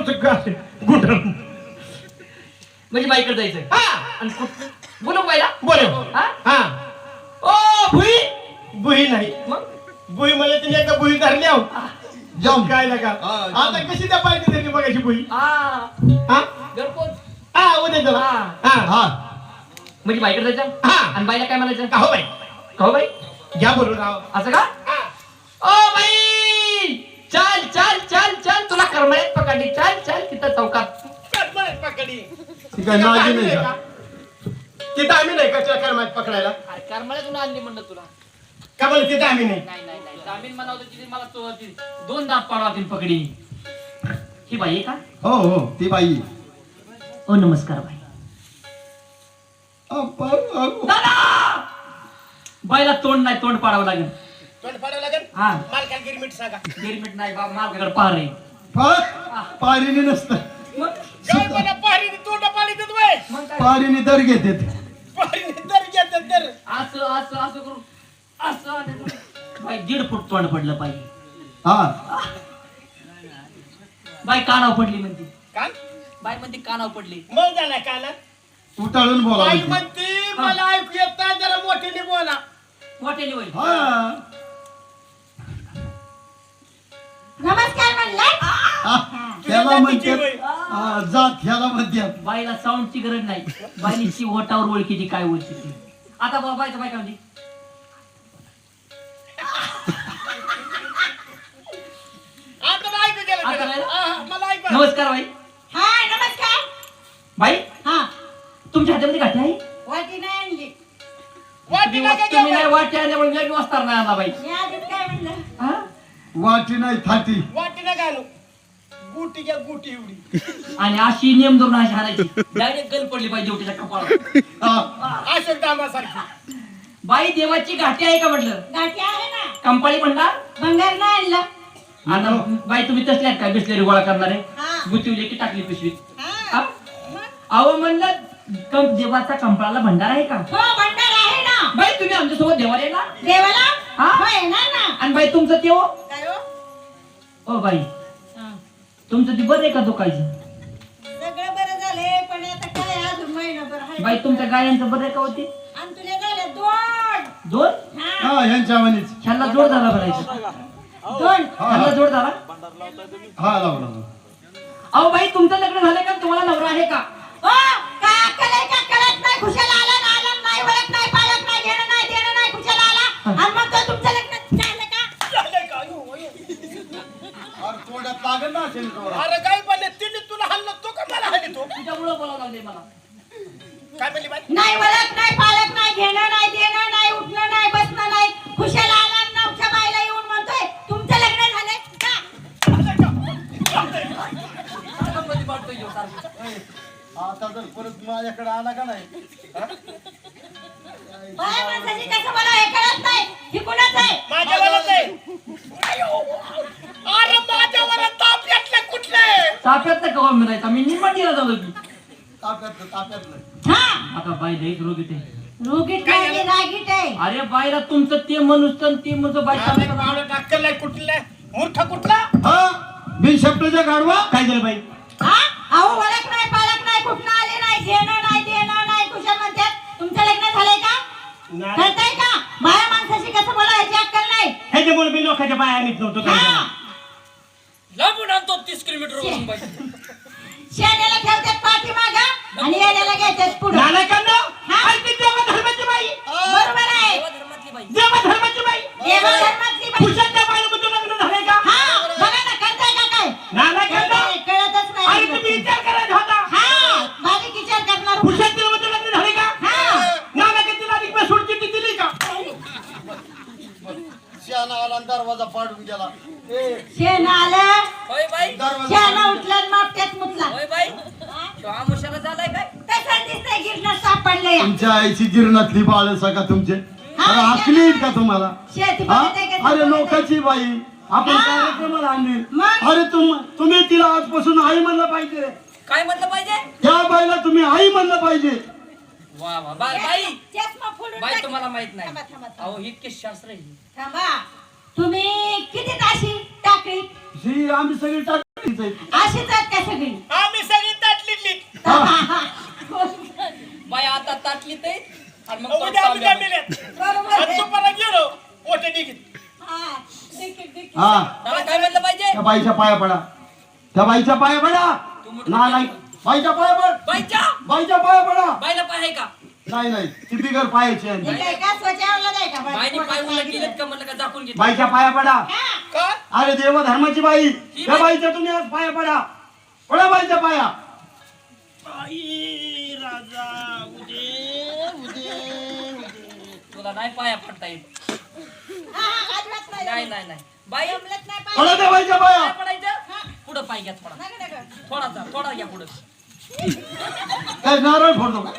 असे गुंडण म्हणजे बाईकडे जायचं हा. आणि कुठं बोलू बाईला. बोलव. हा? हा. ओ भुई. बुही नाही. मग? बुही मला तिने एकदा बुही धरली आहो. जाम काय नका. हा, आता कशी त्या पाहिजे तरी मगाशी बुही आ हा? घरपोच. हा उद्या चला. हा. हा. हा. म्हणजे बाईकडे जायचं? हा. आणि बाईला काय म्हणायचं? का हो बाई? का बाई? घ्या बोलून राव. असं का? हा. O by. नाजी नाही का? तिथं आम्ही नाही का तुला करमाळ्यात पकडायला? अरे करमळ्यातून आणली म्हणलं तुला. का बरं तिथं आम्ही नाही? नाही नाही जामीन मला तो ती दोन दात पाडवा तीन पकडी. ही बाई आहे का? हो हो ती बाई. ओ नमस्कार बाई. अप्पा, बाईला तोंड नाही तोंड पाडावं लागेल. तोंड फाडावं लागेल? हा. मालकाला गिरमीट सांगा. गिरमिट नाही बाबा मार्गाकडे पार आहे फक्त पारीने नसतं. मग? काय मला पारीने तोंड पाणी देत बाय मग काय? पारीने दर घेते तर घेतात तर असं असं असं करून असं आणि बाई दीड फूट तोंड पडलं पाहिजे. हा. बाई कानाव पडली म्हणते. बाई म्हणते कानाव पडली. मग झाला काला? उटाळून बोला बाई म्हणते. मला ऐकू येत नाही जरा मोठीने बोला. मोठ्याने होईल हा. नमस्कार म्हणलं. हा, त्याला म्हणते हा, जात ह्याला म्हणते बाईला साऊंडची गरज नाही. बाईची ओटावर ओळखीची काय ओळखीची आता बाबा बाईचं बाई काय म्हणते? आता मला ऐकू गेलं आता जरा. नाही? हा, हा, मला ऐकू आलं. नमस्कार बाई. हा नमस्कार. बाई हा. तुमच्या हातामध्ये गाठी आहे? वाटी नाही आणली. वाटी तुम्ही नका तुम्ही नाही. वाटते आल्यामुळे नाही आला बाई. मी आधीच काय म्हणलं? हा? वाटी नाही थाटी वाटी नका आणू गुटी घ्या गुटी एवढी. आणि अशी नेम धरून अशी हाणायची. डायरेक्ट गल पडली पाहिजे जेवटीच्या कपाळावर. हा, अशोक दामासारखी बाई देवाची घाटी आहे का म्हटलं? गाठी आहे ना. कंपाळी म्हणणार? भंगार नाही आणलं. आता बाई तुम्ही तसल्या काय बिसलेरी गोळा करणारे? हा. गुंतवली की टाकली पिशवीत? हा. हा? अहो म्हणलं कं देवाचा कंपाळाला भंडार आहे का? हो भंडार आहे ना. बाई तुम्ही आमच्यासोबत देवाला येणार? देवाला? हा? हो येणार ना. आणि बाई तुमचं ते हो? काय हो? O by. हा. तुमचं ती बरं आहे का दुखायचं? सगळं बरं झालंय पण आता काय अजून महिनाभर आहे. बाई तुमच्या गायांचं बरं आहे का होती आणि तुला झालं दोन. दोन? हा. हा ह्यांच्या म्हणीच ह्यांना जोड झाला भरायचं दोन? ह्यांना जोड झाला? हा लावला अहो बाई तुमचं लग्न झालं का? तुम्हाला नवरा आहे का? ह्यो सारखं. आता जर परत माझ्याकडे आला का नाही? माणसाची कसं मला हे कळत नाही? ही कुणाच आहे? माझ्या वरात आहे. अयो. अरे माझ्या वरात ताप यातले कुठले? ताप्यात नाही कवा मिळायचा मी निमंडीला झालो की ताप्यातलं ताप्यातलं हा. आता बाई लई रोग येते रोगीट नाही रागीट आहे. अरे बाईला तुमचं ते तर ते म्हणतो बाई चांगलं कुठले? मूर्ख कुठला? हा? बिन शब्दाच्या गाडवा काय झालं बाई? अहो वळख नाही पाळख नाही कुठनं आले नाही घेणं नाही देणं नाही कुशल म्हणतात तुमचं लग्न झालंय का? नाही. कळतंय का? बाया माणसाशी कसं बोलायची? अक्कल नाही. ह्याच्यामुळे मी लोकांच्या बाया आणत नव्हतो हा. लांबून आणतो तीस किलोमीटर शेण्याला ठेवतात पाठीमाग आणि येण्याला घ्यायच्यात पुढे. हा. धर्माची बाई. बरोबर आहे. देवा धर्मातली बाई. देवा धर्माची बाई. देवा आईची गिरणातली बाळ का तुमचे. अरे आहेत का तुम्हाला? हा? अरे? लोकांची बाई. आपण. कार्यक्रमाला आणली? अरे तुम तुम्ही तिला आजपासून आई म्हणलं पाहिजे. काय म्हणलं पाहिजे? त्या बाईला तुम्ही आई म्हणलं पाहिजे. वा वा बाई बाई. चष्मा फोडून बाई टाक. तुम्हाला माहीत नाही. थांबा, थांबा, थांबा. अहो इतके शास्त्र आहे. थांबा. तुम्ही किती ताशी टाकळी ही आम्ही सगळी टाक अशीच आहेत का सगळी? आम्ही सगळी ताटलीतली बाई आता ताटली ते आणि मग उद्या आम्ही काय मिळत बरोबर आणि आहे. दुपारा गेलो ओटे निघित हा, देखील, देखील. हा. त्याला काय म्हणलं पाहिजे? त्या बाईच्या पाया पडा. त्या बाईच्या पाया पडा. ना नाही बाईच्या पाया पड. बाईच्या? बाईच्या पाया पडा. बाईला पाय आहे का? नाही नाही. ती बिगर पायाची आहे. हे काय का स्वतःला नाही का बाई? बाईने पाय उलट केलेत का? म्हणलं का झाकून घेतलं. बाईच्या पाया पडा. हा. का? अरे देव धर्माची बाई त्या बाईच्या तुम्ही आज पाया पडा. पडा बाईच्या पाया. आई राजा. तुला नाही पाया पडता येत. हा, हा, अजिबात नाही. नाही नाही बाई बाईच्या पाया. पडायचं? पुढं पाय घ्या थोडा. थोडासा थोडा घ्या पुढं. काय नारळ फोडतो का?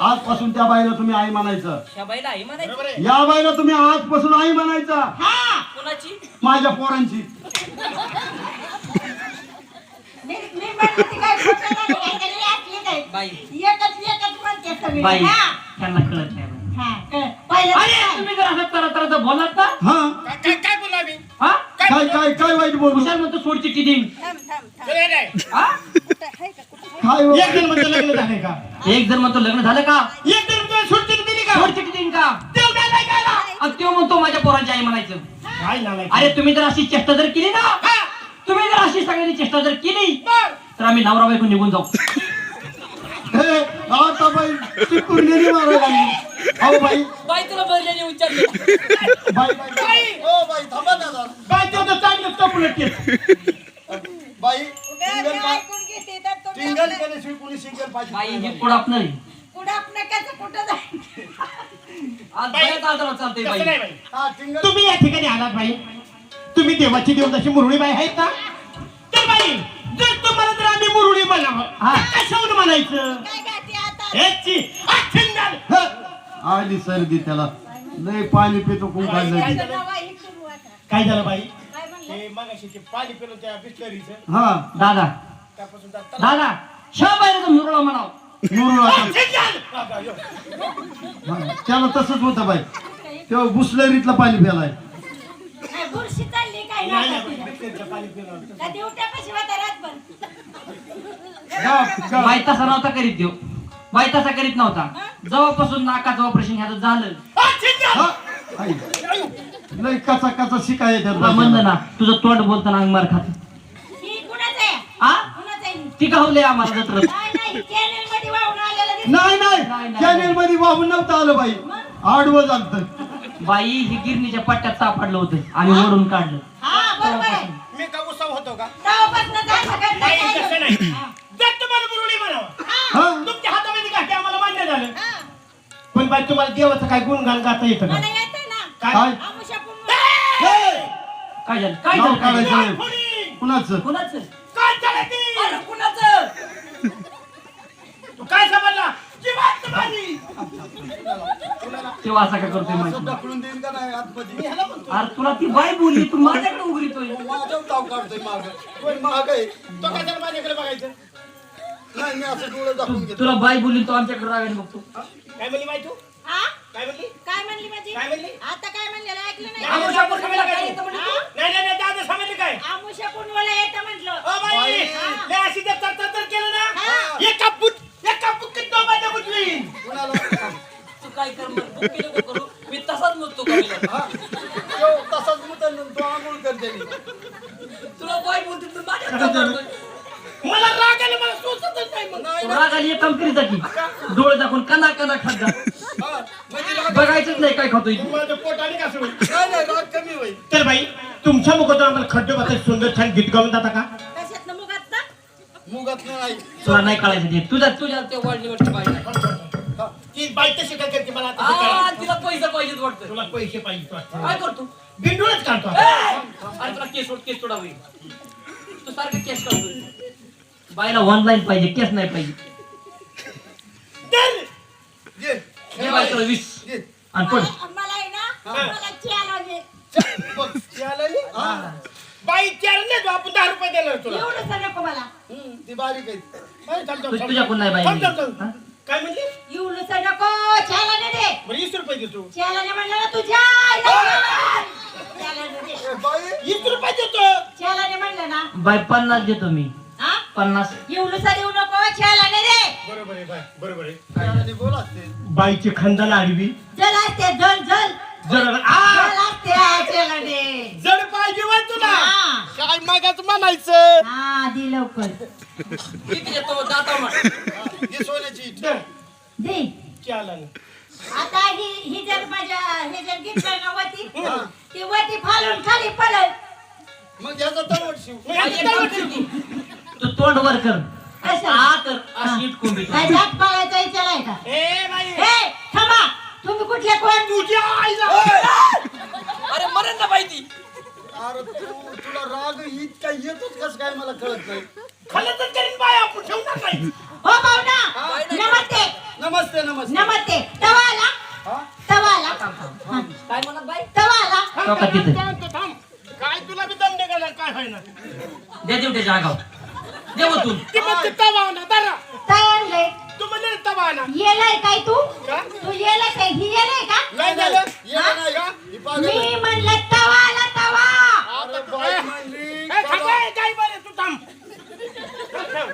आजपासून त्या बाईला तुम्ही आई म्हणायचं. ह्या बाईला आई म्हणायचं? या बाईला तुम्ही आजपासून आई म्हणायचं. हा. कोणाची? माझ्या पोरांची. बाई एकच एकच म्हणते सगळी. बाई. हा. त्यांना कळत नाही बाई. हा, कळ. पहिलं अरे काय? तुम्ही जर असं तर तर बोलत ना. हा. काय काय काय बोललो आम्ही हा? काय काय बोललो? काय काय वाईट बोलू? हुशार म्हणतो सोड चिठ्ठी देईन थांब, थांब, थांब. बरं आहे हा? कुठं आहे का, कुठं आहे? काय? एक जण म्हणतो लग्न झाले का? एक जण म्हणतो लग्न झालं का? एक जण म्हणतो सुट्टी दिली का? सोड चिठ्ठी देईन का? तेवढ्या नाही गेला आणि तो म्हणतो माझ्या पोरांची आई म्हणायचं. काय नालायक अरे तुम्ही जर अशी चेष्टा जर केली ना तुम्ही जर अशी सगळ्यांनी चेष्टा जर केली तर आम्ही नवरा बायको निघून जाऊ. हे, आता बाई चिकून गेली मारायला लागली. अहो बाई. बाई तुला भरल्याने उच्चारले बाई बाई बाई. ओ बाई थांबा ना जरा. काय तेवढं चांगलं चपलट केस बाई उगा सिंगल मी पा- ऐकून घेते तर तुम्ही सिंगल केल्याशिवाय कोणी सिंगल पाहिजे. हे कसं कुठं? आज बऱ्याच चालतं नाही बाई. बाई. हा सिंगल तुम्ही या ठिकाणी आलात बाई. तुम्ही देवाची देव जशी मुरळी बाई आहेत ना तर बाई. जर तुम्हाला जर आम्ही मुरळी म्हणावं हा. तर कशावर म्हणायचं काय गाठी आता? हेची अखंडाल! आली सर्दी त्याला लय पाणी पितो कोण. काय झालं बाई काय मगाशी ते पाणी पिलो त्या बिस्लरीचं हा दादा त्यापासून त्या दादा शा बाहेर मुरळा म्हणाव मुरुळ आता. अखंडाल! तलावात यो. हा, त्याला तसंच होतं बाई तेव्हा बुसलरीतलं पाणी प्यालाय काय बुरशी चालली काय नाही, नाका नाही, का बाई तसा नव्हता करीत देव. बाई तसा करीत नव्हता. जेव्हापासून नाकाचं ऑपरेशन ह्याचं झालं. लय कचा कचा शिकाय तुला म्हणलं ना तुझं तोंड बोलताना अंग मार खात. ही कुणाचं आहे? आ? कुणाचं आहे? ही? ती गावले आम्हाला जत्रत? नाही, नाही, मध्ये वाहून आलेलं दिसतं. नाही नाही, नाही नाही. चॅनेल मध्ये वाहून नव्हतं आलं बाई. आडवं झालत बाई ही गिरणीच्या पट्ट्यात सापडलं होतं आम्ही ओढून काढलं. हा, बरोबर आहे. उसाव होतो का? नाही तसं? नाही. हा, जर तुम्हाला मुरळी म्हणावं हा. तुमच्या हातामध्ये गाठी आम्हाला मान्य झालं. पण बाई तुम्हाला देवाचं काय गुणगान गाता येतं का. काय? काय? झालं? काय नाव झालं? काढायचं? कुणाचं? कुणाचं? काय झालं ती? अरे कुणाचं? तू काय समजला? जिवंत माझी. तेव्हा असा का करतोय माहिती? नाही. ढकलून नाही आतमध्ये. अरे तुला ती बाई बोलली तू माझ्याकडे उघडीतोय माझ्या ताव काढतोय माग. पण माग आहे. तो काय त्याला माझ्याकडे बघायचं? नाही मी असं डोळं दाखवून घेतो. तुला बाई बोलली तो आमच्याकडे रागाने बघतो. काय म्हणली बाई तू? हा? काय म्हणली काय म्हणली माझी? काय म्हणली? आता काय म्हणलेलं ऐकलं नाही? आमुषा पौर्णिमेला काय येतं म्हणे हा? नाही नाही नाही, दादा समजले काय? आमुषा पुनवाला येतं म्हटलं ओ बाई! बाई. लय अशी जर तर तर तर केलं ना हा. एका बुट एका बुक्कीत दोन माझ्या बुटली कुणाला तू काय कर मग, बुक्की नको करू मी तसाच मुततो कमीला. हा? तो तसाच मुतन तो आंघोळ करते तुला बाई बोलते तू माझ्याकडे उघडतोय. मला राग आला मला सोचतच नाही मग नाही राग आली एक काम करीत जा की? डोळे दाखवून कना कना खात जा. बघायचंच नाही काय खातोय. तर बाई तुमच्या मुखातून आम्हाला खड्डे सुंदर छान गीत गाऊन जाता का? कशातनं मुगात ना मुगात नाही. तुला नाही कळायचं ते. तुझ्या तुझ्या त्या वाढणीवरची बाई नाही हा. ती बाई तशी काय करते मला आता आ, शिकायला. तिला पैसे पाहिजेत वाटतं. तुला पैसे पाहिजे वाटतं. काय करतो? बिंडूळच काढतो ए! अरे तुला केस सोड केस सोडा होईल तू सारखं केस काढतोय. बाईला ऑनलाईन पाहिजे केस नाही पाहिजे. वीस. आणि पण मला आहे ना मला चहा? हा. बाई चार नाही तू आपण दहा रुपये देणार तुला. एवढंच नको मला. हम्म, ती बारीक आहे. अरे, थांब, थांब, तू थांब. तुझ्याकडून नाही बाई थांब, थांब, थांब. हा? काय म्हणली? इवलूस नको चेलाने दे बरं वीस रुपये देतो. चेलाने म्हणलं ना तुझ्या आईला. दे बाई. वीस रुपये देतो. चेलाने म्हणलं ना. बाई पन्नास देतो मी. हा? पन्नास. इवलूस देऊ नको चेलाने दे बरोबर आहे बाय. बरोबर आहे. काय बोल असते. बाईची खंदाल आडवी. जल असते जल जल. आ! जल असते चेलाने जड पाहिजे वय तुला. हा. काय मागाच म्हणायचं. हा दे लवकर. किती देतो जातो मग ही सोन्याची इट. दे. दे. चालन आता ही ही जर माझ्या हे जर घेतलं ना वती ती वती फालून खाली पडल मग याचा तळवट शिव? तू तोंड वर कर. आ अशी काय जात पाळायचा विचार आहे का? ए बाई. हे थांबा. तुम्ही कुठले कोण? तुझ्या आईला. अरे मरण ना बाई ती. अरे तू तुला राग इतका येतोच कस काय मला कळत नाही? खाल्लं तर करीन बाय आपण ठेवणार नाही हो पाहुणा. नमस्ते. नमस्ते नमस्ते. नमस्ते. तवाला. हा? तवाला. काय म्हणत बाई? तवाला. तो का तिथे? काय तुला बी दम निघाला काय होईना आगाव तू ती म्हणते तवा ना दारा तयारले तू म्हणले तवा ना येलाय काय तू? का? तू येलाय काय? ही येलाय का? नाही झालं येणं नाही का? ही पागल आहे. मी म्हणलं तवाला तवा. अरे बाई म्हणली ए, थांब, ए, काय बरं तू थांब. थांब, थांब.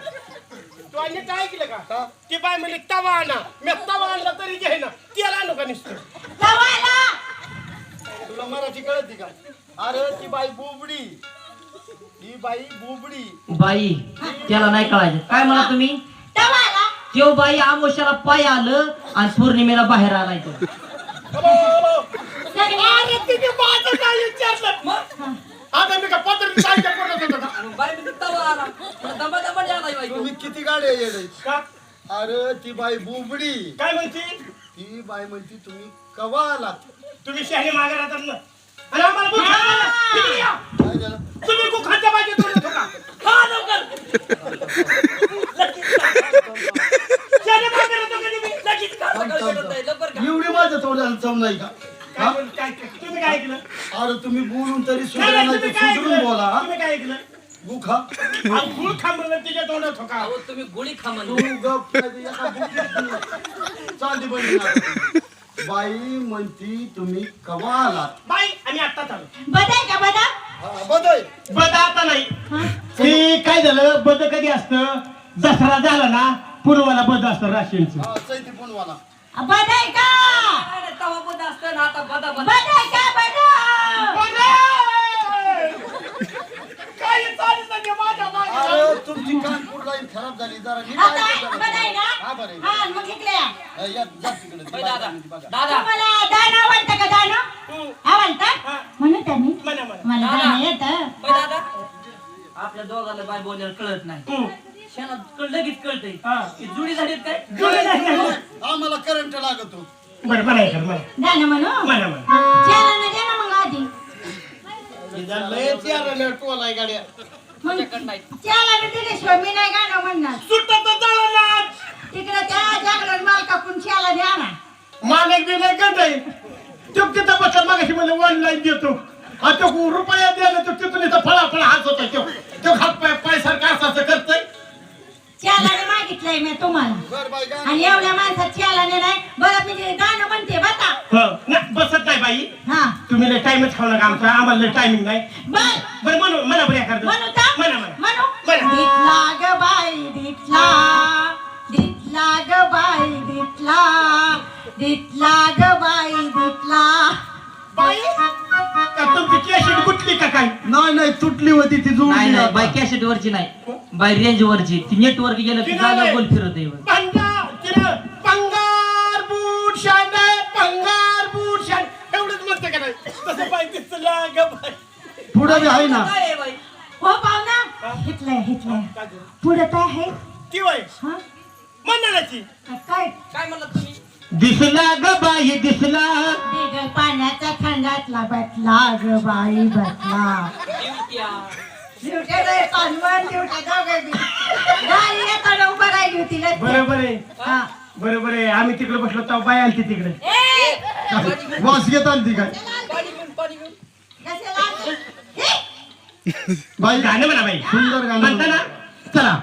तू आणि काय केलं का? का? ती बाय म्हणली तवा आणा मी तवा आणला तरी घे ना आणू का नुसतं? तुला मराठी कळते का? अरे ती बाई बुबडी. ही बाई बुबडी. बाई त्याला नाही कळायचं. काय म्हणा तुम्ही? त्यो बाई आमोशाला पाय आलं आणि पौर्णिमेला बाहेर आलाय तो. Hello, hello. सगळे अरे तिने माझं काय विचारलं? आता मी का पत्र काय काय करत होतो का? तुम्ही किती का? अरे ती बाई बुबडी. काय म्हणते? ती बाई म्हणती तुम्ही कवा आलात? तुम्ही शहाणे मागे राहतात ना. आम्हाला. इकडे या. हा लवकर राहतो का तुम्ही? लगेच का? एवढी माझं चव नाही का हा? काय काय- तुम्ही काय ऐकलं अरे तुम्ही बोलून तरी सुधारा नाही, तर काय सुधरून ऐकलं? बोला हा? तुम्ही काय ऐकलं गुखा अहो, गुळ खांबलं तिच्या तोंडात होका तुम्ही गोळी खा तू गप नाही तर एका बाई म्हणती तुम्ही कवा आलात? बाई आम्ही आत्ताच आलो बदाय का बदा हा, बदय. बद आता नाही. हा? ते काय झालं? बद कधी असतं? दसरा झाला ना पूर्वाला बद असतं राशींचं. हा चैती पुणवाला बदाय का? बदाय का बदा काय चालू सगळे माझ्या मागे अरे तुमची कानपूर लाईन खराब झाली जरा नीट आता ऐका जरा. बदाय ना हा बरं आहे. हा मग इकडे या. हा, या, जा तिकडे. ती बाई म्हणती बघा. तुम्हाला दाणं आवडतं का दाणं हम्म. आवडतं हा. म्हणू त्यांनी म्हणा म्हणा मला दाणं येतं आपल्या दोघाला बाय बोलायला कळत नाही. शेणात कळ- लगेच कळतंय हा. की जुडी झालीत काय जुळे नाही, नाही, नाही. आम्हाला करंट लागतो बरं म्हणा ऐका, म्हणा म्हणू म्हणा ना मग आधी टोलाय गाड्या चेलानं दिल्याशिवाय मी नाही गाणं म्हणणार. सुटत जळणार तिकडे त्या जागरण मालकाकडून चेला द्या ना. मालक बी नाही गंध आहे. तो तिथं बसला मागाशी मला ऑनलाईन देतो. आणि तो रुपया द्यायला तो तिथून इथं फळा फळा हसत आहे तो. तो हात पाय पाय सारखं असं करतोय. चेलाने मागितलंय मी तुम्हाला. आणि एवढ्या माणसात चेलाने नाही बरं मी गाणं म्हणते बता हं, बसत नाही बाई. हा. तुम्ही लय टाइमच खाऊ नका आमचा आम्हाला लय टायमिंग नाही. बर बरं म्हणू म्हणा बरं एखादं. म्हणू का म्हणा म्हणा. म्हणू. म्हणा. दिटला ग बाई दिटला दिटला ग बाई दिटला दिटला ग बाई दिटला बाई? तुमची का काय? नाही नाही तुटली होती ती नाही जुळली. बाय कॅसेट वरची नाही. बाय रेंज वरची. ती नेटवर्क गेलं की जागा गोल फिरत आहे. भंगार तिनं पंगार बूट शांड पंगार बूट शांड एवढंच म्हणते का नाही? तसं पाहिजे बाई. पुढं बी आहे ना. हो पाहुणा. हिटलंय हिटलंय पुढे काय आहे. ती वय हा? मंडळाची काय दिसला ग बाई दिसला पाण्याच्या खंडातला बटला ग बाई बटला दिवट्याला पानवण दिवट्या दोघं बी. गाडी येताना उभं राहिली होती लटके. बरोबर आहे हा. बरोबर आहे आम्ही तिकडे बसलो तेव्हा बाय आलती तिकडे वास घेत आली ती काय कशाला? हे? बाई गाणं म्हणा बाई सुंदर गाणं म्हणता ना चला